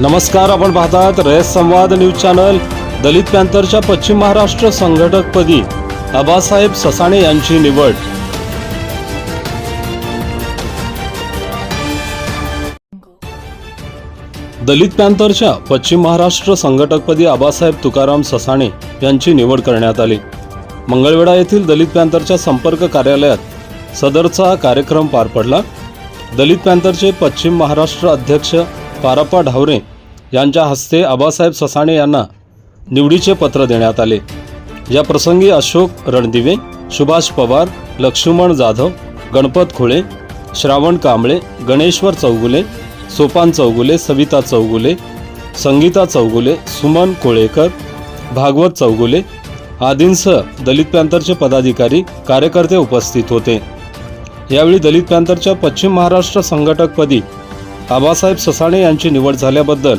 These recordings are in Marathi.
नमस्कार आपण पाहतात रयत संवाद न्यूज चॅनल दलित पॅंथरच्या पश्चिम महाराष्ट्र संघटकपदी आबासाहेब ससाणे यांची निवड. दलित पॅंथरच्या पश्चिम महाराष्ट्र संघटकपदी आबासाहेब तुकाराम ससाणे यांची निवड करण्यात आली. मंगळवेढा येथील दलित पॅंथरच्या संपर्क कार्यालयात सदरचा कार्यक्रम पार पडला. दलित पॅंथरचे पश्चिम महाराष्ट्र अध्यक्ष पारप्पा ढावरे यांच्या हस्ते आबासाहेब ससाणे यांना निवडीचे पत्र देण्यात आले. या प्रसंगी अशोक रणदिवे सुभाष पवार लक्ष्मण जाधव गणपत खोळे श्रावण कांबळे गणेश्वर चौगुले सोपान चौगुले सविता चौगुले संगीता चौगुले सुमन कोळेकर भागवत चौगुले आदींसह दलित पॅंथरचे पदाधिकारी कार्यकर्ते उपस्थित होते. यावेळी दलित पॅंथरच्या पश्चिम महाराष्ट्र संघटकपदी आबासाहेब ससाणे यांची निवड झाल्याबद्दल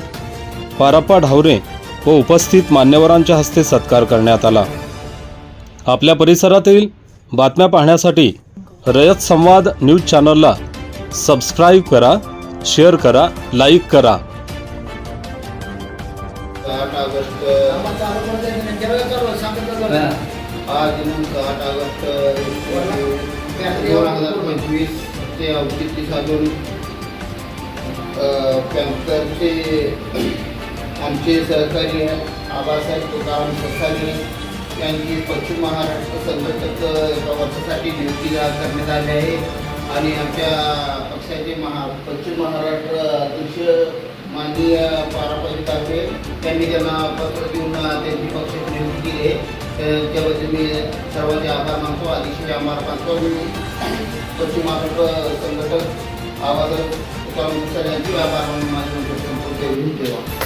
पारप्पा ढावरे व उपस्थित मान्यवरांच्या हस्ते सत्कार करण्यात आला. आपल्या परिसरातील बातम्या पाहण्यासाठी रयत संवाद न्यूज चॅनलला सबस्क्राईब करा शेअर करा लाईक करा. आठ ऑगस्ट दिनांक आठ ऑगस्ट दोन हजार पंचवीस ते औचित्य साधून अ, आमचे सहकारी आबासाहेब तुकाराम ससाने यांची पश्चिम महाराष्ट्र संघटक प्रवासासाठी नियुक्ती करण्यात आली आहे. आणि आमच्या पक्षाचे महा पश्चिम महाराष्ट्र अध्यक्ष माननीय पारापाजी ठाकरे त्यांनी त्यांना पत्र देऊन त्यांची पक्षाची नियुक्ती केली आहे. त्याबद्दल मी सर्वांचे आभार मानतो. अतिशय आभार मानतो मी. पश्चिम महाराष्ट्र संघटक आवाज तुकाराम सर यांचे आभार मानून माझे संपूर्ण ठेवा